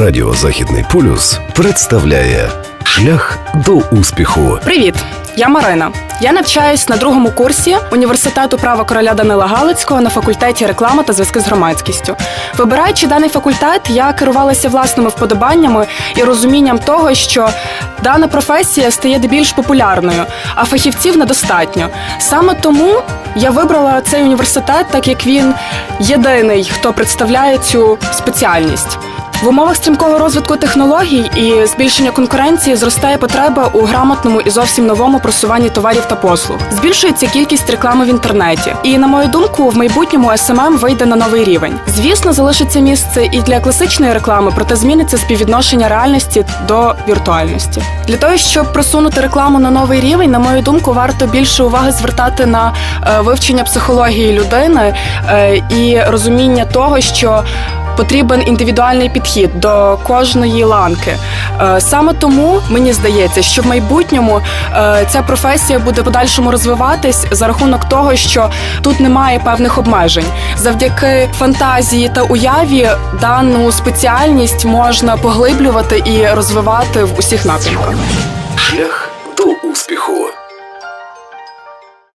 Радіо Західний полюс представляє Шлях до успіху. Привіт, я Марина. Я навчаюсь на другому курсі університету права короля Данила Галицького на факультеті реклама та зв'язки з громадськістю. Вибираючи даний факультет, я керувалася власними вподобаннями і розумінням того, що дана професія стає більш популярною, а фахівців недостатньо. Саме тому я вибрала цей університет, так як він єдиний, хто представляє цю спеціальність. В умовах стрімкого розвитку технологій і збільшення конкуренції зростає потреба у грамотному і зовсім новому просуванні товарів та послуг. Збільшується кількість реклами в інтернеті. І на мою думку, в майбутньому SMM вийде на новий рівень. Звісно, залишиться місце і для класичної реклами, проте зміниться співвідношення реальності до віртуальності. Для того щоб просунути рекламу на новий рівень, на мою думку, варто більше уваги звертати на е, вивчення психології людини е, і розуміння того, що потрібен індивідуальний підхід до кожної ланки. Е, Саме тому мені здається, що в майбутньому е, ця професія буде подальшому розвиватись за рахунок того, що тут немає певних обмежень. Завдяки фантазії та уяві дану спеціальність можна поглиблювати і розвивати в усіх напрямках. Шлях до успіху.